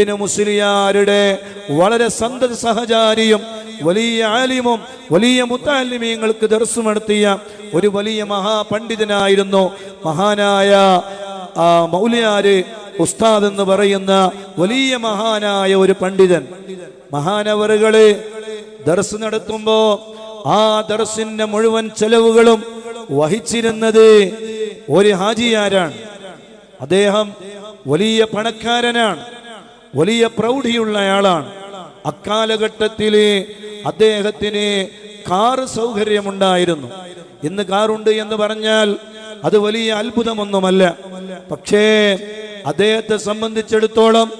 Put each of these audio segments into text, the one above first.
ഇബ്നു മുസ്ലിയാരുടെ വളരെ സന്തത സഹചാരിയും വലിയ ആലിമും വലിയ മുത്താലിമീങ്ങൾക്ക് ദർശനം നടത്തിയ ഒരു വലിയ മഹാപണ്ഡിതനായിരുന്നു. മഹാനായ ആ, മൗലിയാര് ഉസ്താദ് എന്ന് പറയുന്ന വലിയ മഹാനായ ഒരു പണ്ഡിതൻ. മഹാനവറുകൾ ദർസ് നടത്തുമ്പോ ആ ദർസിന്റെ മുഴുവൻ ചെലവുകളും വഹിച്ചിരുന്നത് ഒരു ഹാജിയാരാണ്. അദ്ദേഹം വലിയ പണക്കാരനാണ്. വലിയ പ്രൗഢിയുള്ളയാളാണ്. അക്കാലഘട്ടത്തിൽ അദ്ദേഹത്തിന് കാറ് സൗകര്യമുണ്ടായിരുന്നു. ഇന്ന് കാറുണ്ട് എന്ന് പറഞ്ഞാൽ അത് വലിയ അത്ഭുതമൊന്നുമല്ല. പക്ഷേ അദ്ദേഹത്തെ സംബന്ധിച്ചിടത്തോളം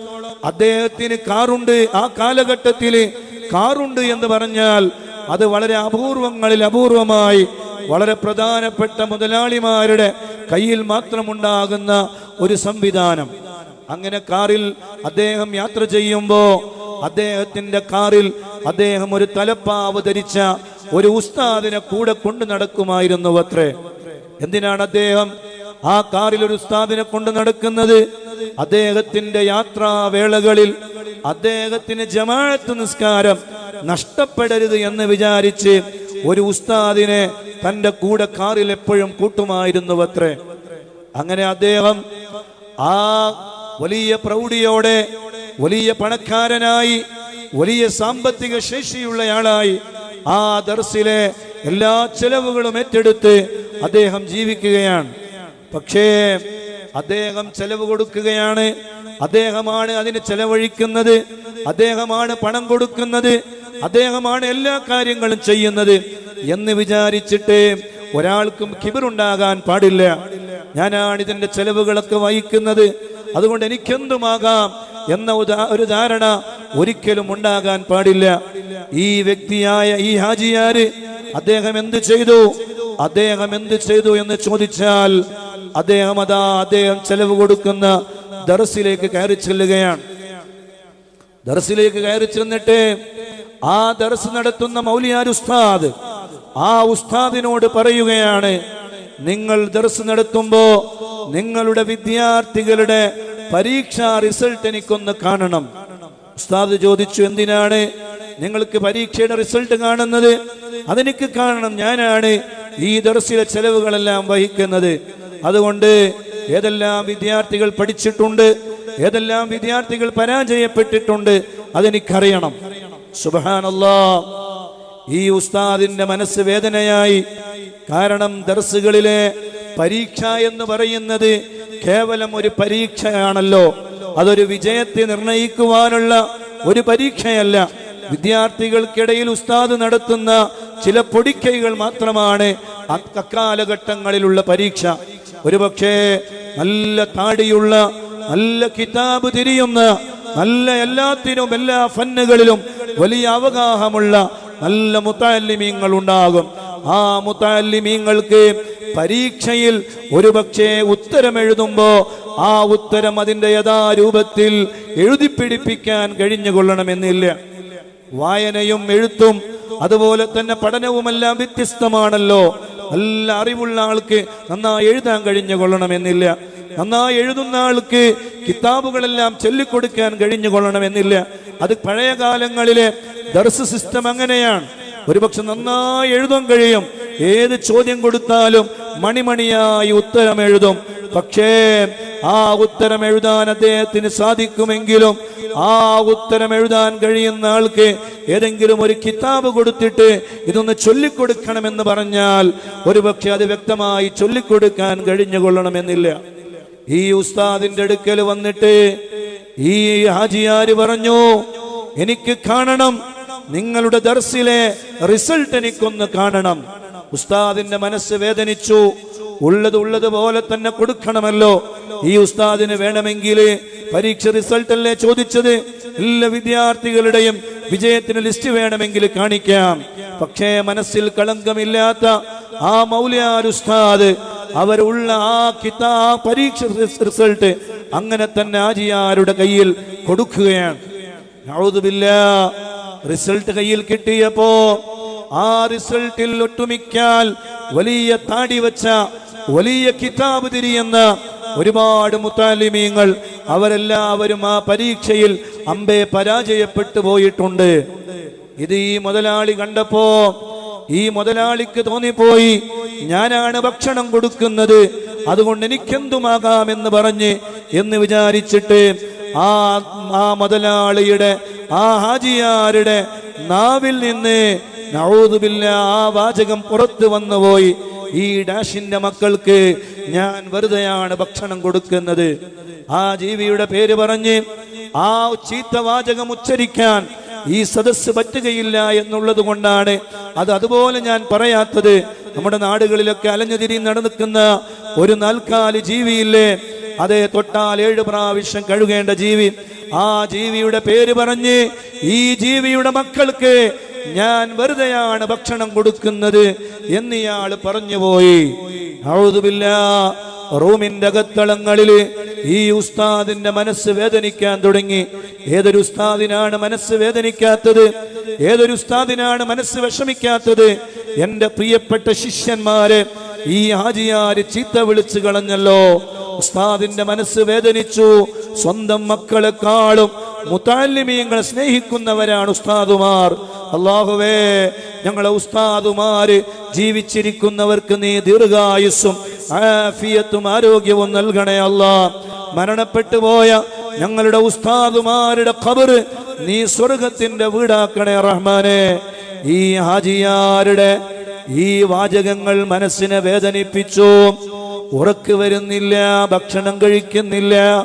അദ്ദേഹത്തിന് കാറുണ്ട്. ആ കാലഘട്ടത്തിൽ കാറുണ്ട് എന്ന് പറഞ്ഞാൽ അത് വളരെ അപൂർവങ്ങളിൽ അപൂർവമായി വളരെ പ്രധാനപ്പെട്ട മുതലാളിമാരുടെ കയ്യിൽ മാത്രമുണ്ടാകുന്ന ഒരു സംവിധാനം. അങ്ങനെ കാറിൽ അദ്ദേഹം യാത്ര ചെയ്യുമ്പോ അദ്ദേഹത്തിന്റെ കാറിൽ അദ്ദേഹം ഒരു തലപ്പാവ് ധരിച്ച ഒരു ഉസ്താദിനെ കൂടെ കൊണ്ടു നടക്കുമായിരുന്നു അത്രേ എന്തിനാണ് അദ്ദേഹം ആ കാറിൽ ഒരു ഉസ്താദിനെ കൊണ്ടു നടക്കുന്നത്? അദ്ദേഹത്തിന്റെ യാത്രാവേളകളിൽ അദ്ദേഹത്തിന് ജമാഅത്ത് നിസ്കാരം നഷ്ടപ്പെടരുത് എന്ന് വിചാരിച്ച് ഒരു ഉസ്താദിനെ തന്റെ കൂടെ കാറിൽ എപ്പോഴും കൂട്ടുമായിരുന്നു അത്രേ അങ്ങനെ അദ്ദേഹം ആ വലിയ പ്രൗഢിയോടെ വലിയ പണക്കാരനായി വലിയ സാമ്പത്തിക ശേഷിയുള്ളയാളായി ആ ദർസിലെ എല്ലാ ചെലവുകളും ഏറ്റെടുത്ത് അദ്ദേഹം ജീവിക്കുകയാണ്. പക്ഷേ അദ്ദേഹം ചെലവ് കൊടുക്കുകയാണ്. അദ്ദേഹമാണ് അതിന് ചെലവഴിക്കുന്നത്. അദ്ദേഹമാണ് പണം കൊടുക്കുന്നത്. അദ്ദേഹമാണ് എല്ലാ കാര്യങ്ങളും ചെയ്യുന്നത് എന്ന് വിചാരിച്ചിട്ട് ഒരാൾക്കും കിബിറുണ്ടാകാൻ പാടില്ല. ഞാനാണ് ഇതിന്റെ ചെലവുകളൊക്കെ വഹിക്കുന്നത്. അതുകൊണ്ട് എനിക്കെന്തുമാകാം എന്ന ഒരു ധാരണ ഒരിക്കലും ഉണ്ടാകാൻ പാടില്ല. ഈ വ്യക്തിയായ ഈ ഹാജിയാര് അദ്ദേഹം എന്ത് ചെയ്തു? അദ്ദേഹം എന്ത് ചെയ്തു എന്ന് ചോദിച്ചാൽ അദ്ദേഹം അതാ അദ്ദേഹം ചെലവ് കൊടുക്കുന്ന ദർസിലേക്ക് കയറി ചെല്ലുകയാണ്. ദർസിലേക്ക് കയറി ചെന്നിട്ട് ആ ദർസ് നടത്തുന്ന മൗലിയാർ ഉസ്താദ് ആ ഉസ്താദിനോട് പറയുകയാണ് നിങ്ങൾ ദർസ് നടത്തുമ്പോ നിങ്ങളുടെ വിദ്യാർത്ഥികളുടെ പരീക്ഷാ റിസൾട്ട് എനിക്കൊന്ന് കാണണം. ഉസ്താദ് ചോദിച്ചു എന്തിനാണ് നിങ്ങൾക്ക് പരീക്ഷയുടെ റിസൾട്ട് കാണുന്നത്? അതെനിക്ക് കാണണം ഞാനാണ് ഈ ദർശിലെ ചെലവുകളെല്ലാം വഹിക്കുന്നത്. അതുകൊണ്ട് ഏതെല്ലാം വിദ്യാർത്ഥികൾ പഠിച്ചിട്ടുണ്ട് ഏതെല്ലാം വിദ്യാർത്ഥികൾ പരാജയപ്പെട്ടിട്ടുണ്ട് അതെനിക്കറിയണം. സുബാനല്ലാ ഈ ഉസ്താദിന്റെ മനസ്സ് വേദനയായി. കാരണം ദർസുകളിലെ പരീക്ഷ എന്ന് പറയുന്നത് കേവലം ഒരു പരീക്ഷയാണല്ലോ. അതൊരു വിജയത്തെ നിർണയിക്കുവാനുള്ള ഒരു പരീക്ഷയല്ല. വിദ്യാർത്ഥികൾക്കിടയിൽ ഉസ്താദ് നടത്തുന്ന ചില പൊടിക്കൈകൾ മാത്രമാണ് അക്കാലഘട്ടങ്ങളിലുള്ള പരീക്ഷ. ഒരുപക്ഷേ നല്ല താടിയുള്ള നല്ല കിതാബ് തിരിയുന്ന നല്ല എല്ലാത്തിനും എല്ലാ ഫന്നുകളിലും വലിയ അവഗാഹമുള്ള നല്ല മുത്താലിമീങ്ങൾ ഉണ്ടാകും ആ മുത്താലിമീങ്ങൾക്ക് പരീക്ഷയിൽ ഒരുപക്ഷെ ഉത്തരം എഴുതുമ്പോ ആ ഉത്തരം അതിന്റെ യഥാരൂപത്തിൽ എഴുതിപ്പിടിപ്പിക്കാൻ കഴിഞ്ഞുകൊള്ളണമെന്നില്ല. വായനയും എഴുത്തും അതുപോലെ തന്നെ പഠനവുമെല്ലാം വ്യത്യസ്തമാണല്ലോ. നല്ല അറിവുള്ള ആൾക്ക് നന്നായി എഴുതാൻ കഴിഞ്ഞു കൊള്ളണമെന്നില്ല നന്നായി എഴുതുന്ന ആൾക്ക് കിതാബുകളെല്ലാം ചൊല്ലിക്കൊടുക്കാൻ കഴിഞ്ഞു കൊള്ളണമെന്നില്ല അത് പഴയ കാലങ്ങളിലെ ദർസ് സിസ്റ്റം അങ്ങനെയാണ്. ഒരുപക്ഷെ നന്നായി എഴുതാൻ കഴിയും. ഏത് ചോദ്യം കൊടുത്താലും മണിമണിയായി ഉത്തരം എഴുതും പക്ഷേ ആ ഉത്തരം എഴുതാൻ അദ്ദേഹത്തിന് സാധിക്കുമെങ്കിലും ആ ഉത്തരം എഴുതാൻ കഴിയുന്ന ആൾക്ക് ഏതെങ്കിലും ഒരു കിതാബ് കൊടുത്തിട്ട് ഇതൊന്ന് ചൊല്ലിക്കൊടുക്കണമെന്ന് പറഞ്ഞാൽ ഒരുപക്ഷെ അത് വ്യക്തമായി ചൊല്ലിക്കൊടുക്കാൻ കഴിഞ്ഞുകൊള്ളണമെന്നില്ല. ഈ ഉസ്താദിന്റെ അടുക്കൽ വന്നിട്ട് ഈ ഹാജിയാര് പറഞ്ഞു എനിക്ക് കാണണം. നിങ്ങളുടെ ദർസിലെ റിസൾട്ട് എനിക്കൊന്ന് കാണണം. ഉസ്താദിന്റെ മനസ്സ് വേദനിച്ചു. ഉള്ളത് ഉള്ളത് പോലെ തന്നെ കൊടുക്കണമല്ലോ. ഈ ഉസ്താദിന് വേണമെങ്കിൽ പരീക്ഷ റിസൾട്ട് അല്ലേ ചോദിച്ചത്? എല്ലാ വിദ്യാർത്ഥികളുടെയും വിജയത്തിന് ലിസ്റ്റ് വേണമെങ്കിൽ കാണിക്കാം. പക്ഷേ മനസ്സിൽ കളങ്കമില്ലാത്ത ആ മൗലിയാർ ഉസ്താദ് അവരുള്ള ആ കിതാ പരീക്ഷ റിസൾട്ട് അങ്ങനെ തന്നെ ആജിയാരുടെ കയ്യിൽ കൊടുക്കുകയാണ്. റിസൾട്ട് കയ്യിൽ കിട്ടിയപ്പോ ആ റിസൾട്ടിൽ ഒട്ടുമിക്കാൽ വലിയ താടി വെച്ച വലിയ കിതാബ് തിരിയെന്ന് ഒരുപാട് മുത്താലിമീങ്ങൾ അവരെല്ലാവരും ആ പരീക്ഷയിൽ അമ്പെ പരാജയപ്പെട്ടു പോയിട്ടുണ്ട്. ഇത് ഈ മുതലാളി കണ്ടപ്പോ ഈ മുതലാളിക്ക് തോന്നിപ്പോയി ഞാനാണ് ഭക്ഷണം കൊടുക്കുന്നത് അതുകൊണ്ട് എനിക്കെന്തുമാകാമെന്ന് പറഞ്ഞ് എന്ന് വിചാരിച്ചിട്ട് ആ ആ മുതലാളിയുടെ ആ ഹാജിയാരുടെ നാവിൽ നിന്ന് നഊദുബില്ല ആ വാചകം പുറത്തു വന്നുപോയി ഈ ഡാഷിന്റെ മക്കൾക്ക് ഞാൻ വെറുതെയാണ് ഭക്ഷണം കൊടുക്കുന്നത്. ആ ജീവിയുടെ പേര് പറഞ്ഞ് ആ ചീത്ത വാചകം ഉച്ചരിക്കാൻ ഈ സദസ്സ് പറ്റുകയില്ല എന്നുള്ളത് കൊണ്ടാണ് അത് അതുപോലെ ഞാൻ പറയാത്തത്. നമ്മുടെ നാടുകളിലൊക്കെ അലഞ്ഞുതിരി നടന്നിക്കുന്ന ഒരു നാൽക്കാലി ജീവിയില്ലേ? അതേ തൊട്ടാൽ ഏഴ് പ്രാവശ്യം കഴുകേണ്ട ജീവി. ആ ജീവിയുടെ പേര് പറഞ്ഞ് ഈ ജീവിയുടെ മക്കൾക്ക് ഞാൻ വെറുതെയാണ് ഭക്ഷണം കൊടുക്കുന്നത് എന്ന് ഇയാൾ പറഞ്ഞുപോയി ഔദുബില്ല റൂമിന്റെ അകത്തളങ്ങളിൽ ഈ ഉസ്താദിന്റെ മനസ്സ് വേദനിക്കാൻ തുടങ്ങി. ഏതൊരു ഉസ്താദിനാണ് മനസ്സ് വേദനിക്കാത്തത്? ഏതൊരു ഉസ്താദിനാണ് മനസ്സ് വിഷമിക്കാത്തത്? എന്റെ പ്രിയപ്പെട്ട ശിഷ്യന്മാരെ ഈ ഹാജിയാര് ചീത്ത വിളിച്ചു കളഞ്ഞല്ലോ. ഉസ്താദിന്റെ മനസ്സ് വേദനിച്ചു. സ്വന്തം മക്കളെക്കാളും മുത്താലിമീങ്ങളെ സ്നേഹിക്കുന്നവരാണ് ഉസ്താദുമാർ. അള്ളാഹുവേ ഞങ്ങളെ ഉസ്താദുമാര് ജീവിച്ചിരിക്കുന്നവർക്ക് നീ ദീർഘായുസ്സും ആഫിയത്തും ആരോഗ്യവും നൽകണേ അല്ല. മരണപ്പെട്ടു പോയ ഞങ്ങളുടെ ഉസ്താദുമാരുടെ ഖബറ് നീ സ്വർഗത്തിന്റെ വീടാക്കണേ റഹ്മാനെ. ഈ ഹാജിയാരുടെ ഈ വാചകങ്ങൾ മനസ്സിനെ വേദനിപ്പിച്ചു. ഉറക്ക് വരുന്നില്ല ഭക്ഷണം കഴിക്കുന്നില്ല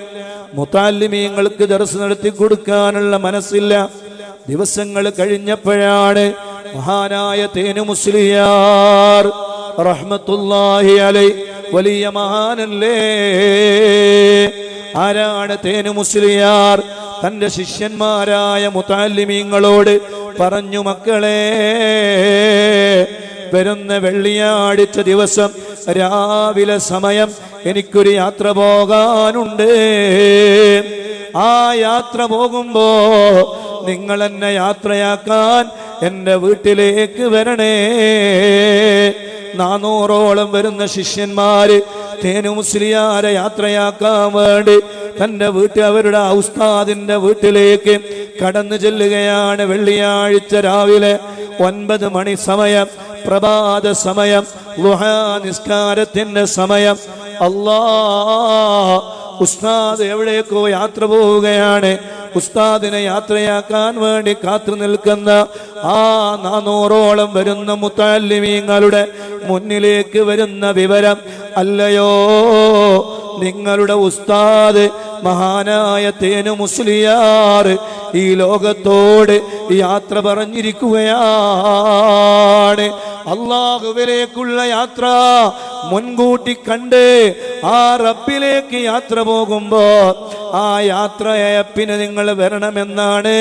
മുത്താലിമീങ്ങൾക്ക് ദർശനം നടത്തി കൊടുക്കാനുള്ള മനസ്സില്ല. ദിവസങ്ങൾ കഴിഞ്ഞപ്പോഴാണ് മഹാനായ തേനു മുസ്ലിയാർ റഹ്മത്തുല്ലാഹി അലൈ വലിയ മഹാനല്ലേ? ആരാണ് തേനു മുസ്ലിയാർ? തന്റെ ശിഷ്യന്മാരായ മുത്താലിമീങ്ങളോട് പറഞ്ഞു മക്കളെ വരുന്ന വെള്ളിയാഴ്ച ദിവസം രാവിലെ സമയം എനിക്കൊരു യാത്ര പോകാനുണ്ട്. ആ യാത്ര പോകുമ്പോ നിങ്ങൾ എന്നെ യാത്രയാക്കാൻ എന്റെ വീട്ടിലേക്ക് വരണേ. നാനൂറോളം വരുന്ന ശിഷ്യന്മാര് തേനു മുസ്ലിയാരെ യാത്രയാക്കാൻ വേണ്ടി തന്റെ വീട്ടിൽ അവരുടെ ഔസ്താദിന്റെ വീട്ടിലേക്ക് കടന്നു ചെല്ലുകയാണ്. വെള്ളിയാഴ്ച രാവിലെ ഒൻപത് മണി സമയം പ്രഭാത സമയം നിസ്കാരത്തിന്റെ സമയം. അല്ലാ ഉസ്താദ് എവിടേക്കോ യാത്ര പോവുകയാണ്. ഉസ്താദിനെ യാത്രയാക്കാൻ വേണ്ടി കാത്തു നിൽക്കുന്ന ആ നാനൂറോളം വരുന്ന മുത്താലിമീങ്ങളുടെ മുന്നിലേക്ക് വരുന്ന വിവരം അല്ലയോ നിങ്ങളുടെ ഉസ്താദ് മഹാനായ തേനു മുസ്ലിയാർ ഈ ലോകത്തോട് യാത്ര പറഞ്ഞിരിക്കുകയാണ്. അള്ളാഹുവിലേക്കുള്ള യാത്ര മുൻകൂട്ടി കണ്ട് ആ റബ്ബിലേക്ക് യാത്ര പോകുമ്പോ ആ യാത്രയപ്പിന് നിങ്ങൾ വരണമെന്നാണ്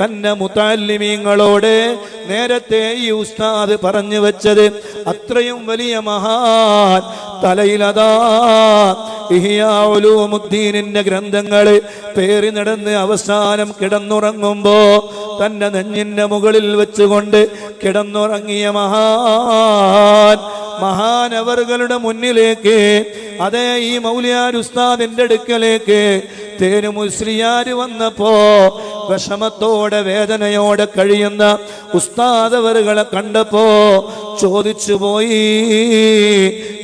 തന്നെ മുത്താലിമീങ്ങളോട് നേരത്തെ ഈ ഉസ്താദ് പറഞ്ഞു വെച്ചത് അത്രയും വലിയ മഹാൻ തലയിലതാ. ഇഹിയാലുമുദ്ദീനിന്റെ ഗ്രന്ഥങ്ങൾ പേറി നടന്ന് അവസാനം കിടന്നുറങ്ങുമ്പോ തന്റെ നെഞ്ഞിന്റെ മുകളിൽ വെച്ചുകൊണ്ട് കിടന്നുറങ്ങിയ മഹാൻ മഹാനവറുകളുടെ മുന്നിലേക്ക് അതേ ഈ മൗലിയാർ ഉസ്താദിന്റെ അടുക്കലേക്ക് തേനു മുസ്ലിയാര് വന്നപ്പോ വിഷമത്തോടെ വേദനയോടെ കഴിയുന്ന ഉസ്താദവറുകളെ കണ്ടപ്പോ ചോദിച്ചു പോയി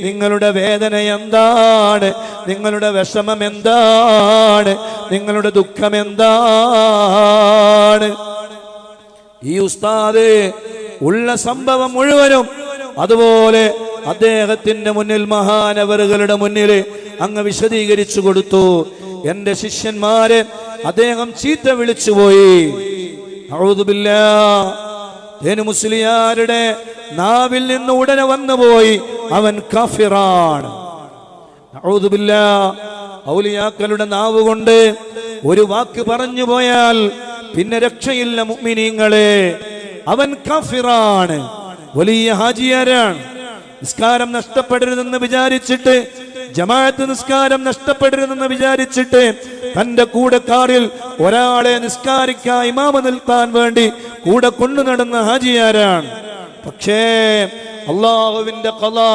നിങ്ങളുടെ വേദന എന്താണ്? നിങ്ങളുടെ വിഷമം എന്താണ്? നിങ്ങളുടെ ദുഃഖം എന്താണ്? ഈ ഉസ്താദ് ഉള്ള സംഭവം മുഴുവനും അതുപോലെ അദ്ദേഹത്തിന്റെ മുന്നിൽ മഹാനവറുകളുടെ മുന്നിൽ അങ്ങ് വിശദീകരിച്ചു കൊടുത്തു. എന്റെ ശിഷ്യന്മാരെ അദ്ദേഹം ചീത്ത വിളിച്ചുപോയി. ധേനു മുസ്ലിയാരുടെ നാവിൽ നിന്ന് ഉടനെ വന്നുപോയി അവൻ കാഫിറാണ്. ഔലിയാക്കളുടെ നാവ് കൊണ്ട് ഒരു വാക്ക് പറഞ്ഞു പോയാൽ പിന്നെ രക്ഷയില്ല മുഅ്മിനീങ്ങളെ. അവൻ കാഫിറാണ്. വലിയ ഹാജിയാരാണ്. നിസ്കാരം നഷ്ടപ്പെടരുതെന്ന് വിചാരിച്ചിട്ട് ജമാഅത്ത് നിസ്കാരം നഷ്ടപ്പെടരുതെന്ന് വിചാരിച്ചിട്ട് തന്റെ കൂടക്കാറിൽ ഒരാളെ നിസ്കാരിക്കാൻ ഇമാമ നിൽക്കാൻ വേണ്ടി കൂടെ കൊണ്ടു നടന്ന ഹാജിയാരാണ്. പക്ഷേ അള്ളാഹുവിന്റെ കലാ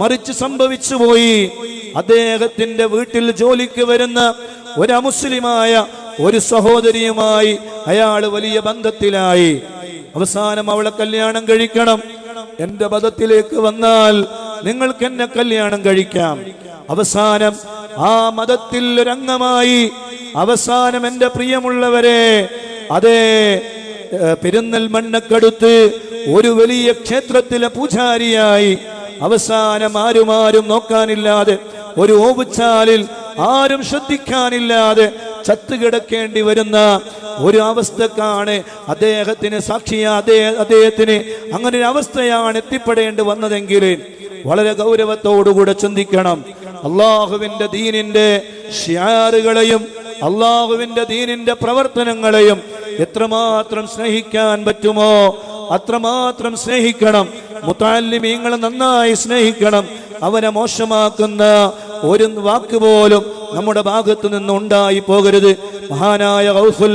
മറിച്ച് സംഭവിച്ചു പോയി അദ്ദേഹത്തിന്റെ വീട്ടിൽ ജോലിക്ക് വരുന്ന ഒരു അമുസ്ലിമായ ഒരു സഹോദരിയുമായി അയാൾ വലിയ ബന്ധത്തിലായി. അവസാനം അവളെ കല്യാണം കഴിക്കണം. എന്റെ മതത്തിലേക്ക് വന്നാൽ നിങ്ങൾക്ക് എന്നെ കല്യാണം കഴിക്കാം. അവസാനം ആ മതത്തിൽ ഒരംഗമായി അവസാനം എന്റെ പ്രിയമുള്ളവരെ അതേ പെരുന്നൽ പെരുന്നൽമണ്ണക്കടുത്ത് ഒരു വലിയ ക്ഷേത്രത്തിലെ പൂജാരിയായി അവസാനം ആരും ആരും നോക്കാനില്ലാതെ ഒരു ഓവുച്ചാലിൽ ആരും ശ്രദ്ധിക്കാനില്ലാതെ ചത്തുകിടക്കേണ്ടി വരുന്ന ഒരു അവസ്ഥക്കാണ് അദ്ദേഹത്തിന് സാക്ഷിയ അതേ അദ്ദേഹത്തിന് അങ്ങനെ ഒരു അവസ്ഥയാണ് എത്തിപ്പെടേണ്ടി വന്നതെങ്കിൽ വളരെ ഗൗരവത്തോടുകൂടെ ചിന്തിക്കണം. അള്ളാഹുവിന്റെ ദീനിന്റെ ഷിയാറുകളെയും അള്ളാഹുവിന്റെ ദീനിന്റെ പ്രവർത്തനങ്ങളെയും എത്രമാത്രം സ്നേഹിക്കാൻ പറ്റുമോ അത്രമാത്രം സ്നേഹിക്കണം. മുത്താലിമീങ്ങളെ നന്നായി സ്നേഹിക്കണം. അവനെ മോശമാക്കുന്ന ഒരു വാക്ക് പോലും നമ്മുടെ ഭാഗത്ത് നിന്ന് ഉണ്ടായി പോകരുത്. മഹാനായ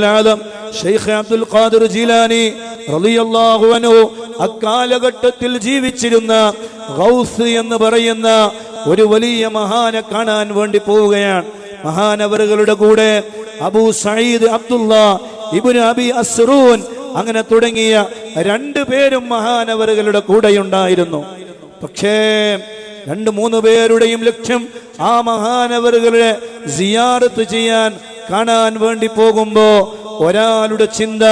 ആലം ഷെയ്ഖ് അബ്ദുൽ ഖാദിർ ജീലാനി റളിയല്ലാഹു അൻഹു അക്കാലഘട്ടത്തിൽ ജീവിച്ചിരുന്ന ഗൗസ് എന്ന് പറയുന്ന ഒരു വലിയ മഹാനെ കാണാൻ വേണ്ടി പോവുകയാണ്. മഹാനവറുകളുടെ കൂടെ അബൂ സയ്യിദ് അബ്ദുള്ള ഇബ്നു അബി അസ്റൂൻ അങ്ങനെ തുടങ്ങിയ രണ്ടു പേരും മഹാനവറുകളുടെ കൂടെയുണ്ടായിരുന്നു. പക്ഷേ രണ്ട് മൂന്ന് പേരുടെയും ലക്ഷ്യം ആ മഹാനവറുകളെ സിയാറത്ത് ചെയ്യാൻ കാണാൻ വേണ്ടി പോകുമ്പോ ഒരാളുടെ ചിന്ത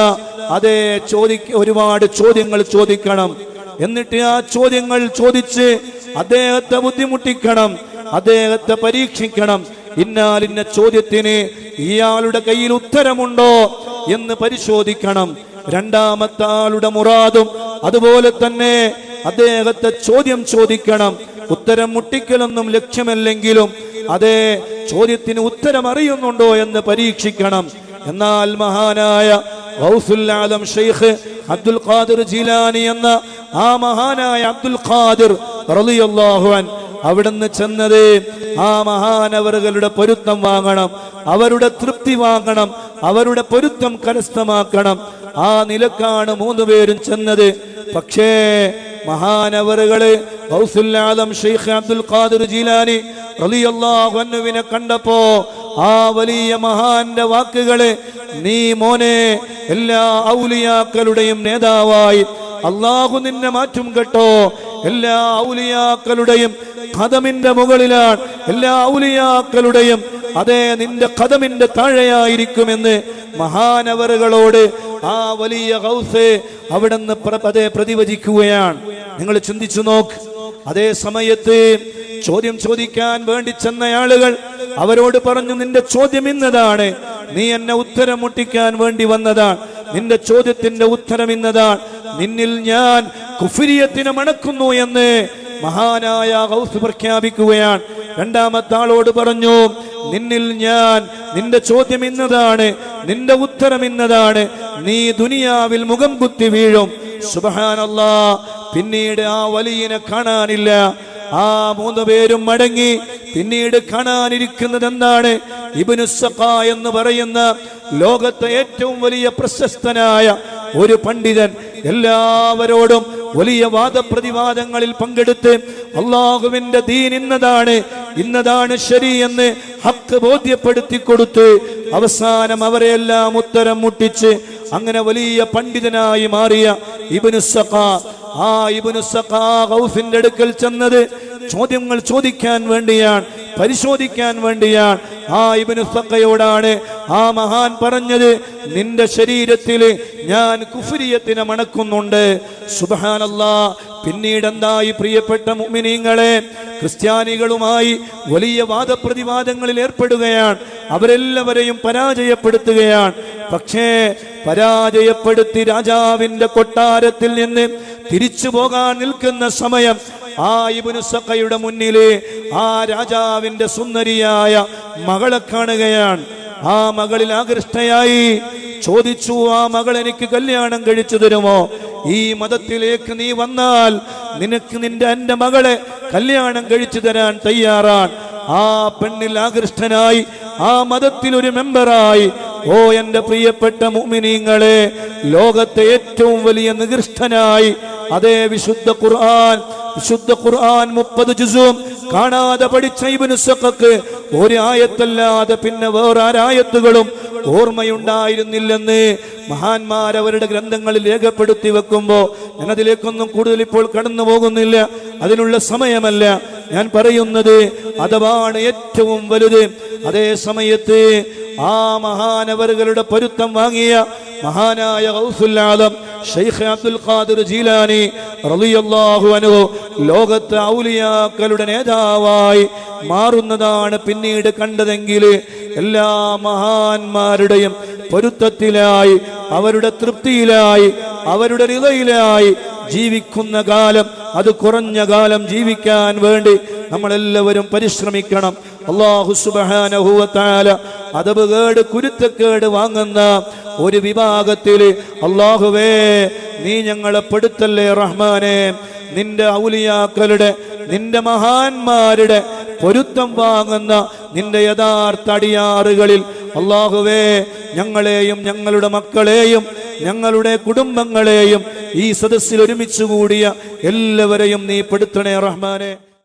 അതേ ചോദി ഒരുപാട് ചോദ്യങ്ങൾ ചോദിക്കണം. എന്നിട്ട് ആ ചോദ്യങ്ങൾ ചോദിച്ച് അദ്ദേഹത്തെ ബുദ്ധിമുട്ടിക്കണം അദ്ദേഹത്തെ പരീക്ഷിക്കണം. ഇന്നാലിന്ന ചോദ്യത്തിന് ഇയാളുടെ കയ്യിൽ ഉത്തരമുണ്ടോ എന്ന് പരിശോധിക്കണം. രണ്ടാമത്തെ ആളുടെ മുറാദും അതുപോലെ തന്നെ അദ്ദേഹത്തെ ചോദ്യം ചോദിക്കണം. ഉത്തരം മുട്ടിക്കലൊന്നും ലക്ഷ്യമല്ലെങ്കിലും അതേ ചോദ്യത്തിന് ഉത്തരം അറിയുന്നുണ്ടോ എന്ന് പരീക്ഷിക്കണം. എന്നാൽ മഹാനായ ആലം ഷെയ്ഖ് അബ്ദുൽ ഖാദിർ ജീലാനി എന്ന ആ മഹാനായ അബ്ദുൽ ഖാദിർ അവിടുന്ന് ചെന്നത് ആ മഹാനവറുകളുടെ പൊരുത്തം വാങ്ങണം അവരുടെ തൃപ്തി വാങ്ങണം അവരുടെ പൊരുത്തം കരസ്ഥമാക്കണം. ആ നിലക്കാണ് മൂന്ന് പേരും ചെന്നത്. പക്ഷേ മഹാനവറുകൾ ഹൗസുല്ലാദം ഷെയ്ഖ് അബ്ദുൽ ഖാദിർ ജീലാനി റളിയല്ലാഹു അൻഹുവിനെ കണ്ടപ്പോ ആ വലിയ മഹാന്റെ വാക്കുകൾ നീ മോനെ എല്ലാ ഔലിയാക്കളുടെയും നേതാവായി അള്ളാഹു നിന്നെ മാറ്റും കേട്ടോ. എല്ലാ ഔലിയാക്കളുടെയും കഥമിന്റെ മുകളിലാണ് എല്ലാ ഔലിയാക്കളുടെയും അതേ നിന്റെ കഥമിന്റെ താഴെയായിരിക്കുമെന്ന് മഹാനവറുകളോട് ആ വലിയ ഹൗസ് അവിടുന്ന് നിന്ന് പ്രതിവചിക്കുകയാണ്. നിങ്ങൾ ചിന്തിച്ചു നോക്ക്. അതേ സമയത്ത് ചോദ്യം ചോദിക്കാൻ വേണ്ടി ചെന്ന ആളുകൾ അവരോട് പറഞ്ഞു നിന്റെ ചോദ്യം ഇന്നതാണ്. നീ എന്നെ ഉത്തരം മുട്ടിക്കാൻ വേണ്ടി വന്നതാണ്. നിന്റെ ചോദ്യത്തിന്റെ ഉത്തരം ഇന്നതാണ്. നിന്നിൽ ഞാൻ കുഫിരിയത്തിനെ മണക്കുന്നു എന്ന് മഹാനായ ഹൗസ് പ്രഖ്യാപിക്കുകയാണ്. രണ്ടാമത്തെ ആളോട് പറഞ്ഞു നിന്നിൽ ഞാൻ നിന്റെ ചോദ്യം ഇന്നതാണ്. നിന്റെ ഉത്തരം ഇന്നതാണ്. നീ ദുനിയാവിൽ മുഖം കുത്തി വീഴും. സുബഹാനല്ലാ പിന്നീട് ആ വലിയനെ കാണാനില്ല. ആ മൂന്ന് പേരും മടങ്ങി പിന്നീട് കാണാനിരിക്കുന്നത് എന്താണ്? ഇബിനുസഖ എന്ന് പറയുന്ന ലോകത്തെ ഏറ്റവും വലിയ പ്രശസ്തനായ ഒരു പണ്ഡിതൻ എല്ലാവരോടും വലിയ വാദപ്രതിവാദങ്ങളിൽ പങ്കെടുത്ത് അള്ളാഹുവിന്റെ ദീൻ ഇന്നതാണ് ഇന്നതാണ് ശരി എന്ന് ഹക്ക് ബോധ്യപ്പെടുത്തി കൊടുത്ത് അവസാനം അവരെല്ലാം ഉത്തരം മുട്ടിച്ച് അങ്ങനെ വലിയ പണ്ഡിതനായി മാറിയ ഇബിനുസഖ ആ അടുക്കൽ ചെന്നത് ചോദ്യങ്ങൾ ചോദിക്കാൻ വേണ്ടിയാണ് പരിശോധിക്കാൻ വേണ്ടിയാണ്. ആ ഇബിനു സഖയോടാണ് ആ മഹാൻ പറഞ്ഞത് നിന്റെ ശരീരത്തിൽ ഞാൻ കുഫുരിയത്തിനെ മണക്കുന്നുണ്ട്. സുബഹാനല്ലാ പിന്നീട് എന്തായി പ്രിയപ്പെട്ട മുഅ്മിനീങ്ങളെ? ക്രിസ്ത്യാനികളുമായി വലിയ വാദപ്രതിവാദങ്ങളിൽ ഏർപ്പെടുകയാണ് അവരെല്ലാവരെയും പരാജയപ്പെടുത്തുകയാണ്. പക്ഷേ പരാജയപ്പെടുത്തി രാജാവിന്റെ കൊട്ടാരത്തിൽ നിന്ന് തിരിച്ചു പോകാൻ നിൽക്കുന്ന സമയം ആ ഇബ്നു സഖയുടെ മുന്നിലെ ആ രാജാവിന്റെ സുന്ദരിയായ മകളെ കാണുകയാണ്. ആ മകളിൽ ആകൃഷ്ടയായി. ചോദിച്ചു ആ മകൾ എനിക്ക് കല്യാണം കഴിച്ചു തരുമോ? ഈ മതത്തിലേക്ക് നീ വന്നാൽ നിനക്ക് നിന്റെ എന്റെ മകളെ കല്യാണം കഴിച്ചു തരാൻ തയ്യാറാണ്. ആ പെണ്ണിൽ ആകൃഷ്ടനായി. ആ മതത്തിൽ ഒരു മെമ്പറായി. ഓ എന്റെ പ്രിയപ്പെട്ട മുമിനീങ്ങളെ ലോകത്തെ ഏറ്റവും വലിയ നികൃഷ്ടനായി അതേ വിശുദ്ധ ഖുർആൻ വിശുദ്ധ ഖുർആൻ മുപ്പത് ജുസും കാണാതെ പഠിച്ച ഇബ്നു ഒരായത്തല്ലാതെ പിന്നെ വേറൊരായത്തുകളും ഓർമ്മയുണ്ടായിരുന്നില്ലെന്ന് മഹാന്മാർ അവരുടെ ഗ്രന്ഥങ്ങളിൽ രേഖപ്പെടുത്തി വെക്കുമ്പോൾ ഞാൻ അതിലേക്കൊന്നും കൂടുതൽ ഇപ്പോൾ കടന്നു പോകുന്നില്ല. അതിനുള്ള സമയമല്ല. ഞാൻ പറയുന്നത് അഥവാണ് ഏറ്റവും വലുത്. അതേ സമയത്ത് ആ മഹാനവറുകളുടെ പൊരുത്തം വാങ്ങിയ മഹാനായ ആലം ഷെയ്ഖ് അബ്ദുൽ ഖാദിർ ജീലാനി റളിയല്ലാഹു അൻഹു ലോകത്തെ ഔലിയാക്കളുടെ നേതാവായി മാറുന്നതാണ് പിന്നീട് കണ്ടതെങ്കിൽ എല്ലാ മഹാന്മാരുടെയും പൊരുത്തത്തിലായി അവരുടെ തൃപ്തിയിലായി അവരുടെ ഹൃദയിലായി ജീവിക്കുന്ന കാലം അത് കുറഞ്ഞ കാലം ജീവിക്കാൻ വേണ്ടി നമ്മളെല്ലാവരും പരിശ്രമിക്കണം. അള്ളാഹു സുബാനഹുവത്താല അതവ് കേട് കുരുത്തക്കേട് വാങ്ങുന്ന ഒരു വിഭാഗത്തിൽ അള്ളാഹുവേ നീ ഞങ്ങളെ പെടുത്തല്ലേ റഹ്മാനെ? നിന്റെ ഔലിയാക്കളുടെ നിന്റെ മഹാന്മാരുടെ പൊരുത്തം വാങ്ങുന്ന നിന്റെ യഥാർത്ഥ അടിയാറുകളിൽ അള്ളാഹുവേ ഞങ്ങളെയും ഞങ്ങളുടെ മക്കളെയും ഞങ്ങളുടെ കുടുംബങ്ങളെയും ഈ സദസ്സിൽ ഒരുമിച്ച് കൂടിയ എല്ലാവരെയും നീ പെടുത്തണേ റഹ്മാനെ.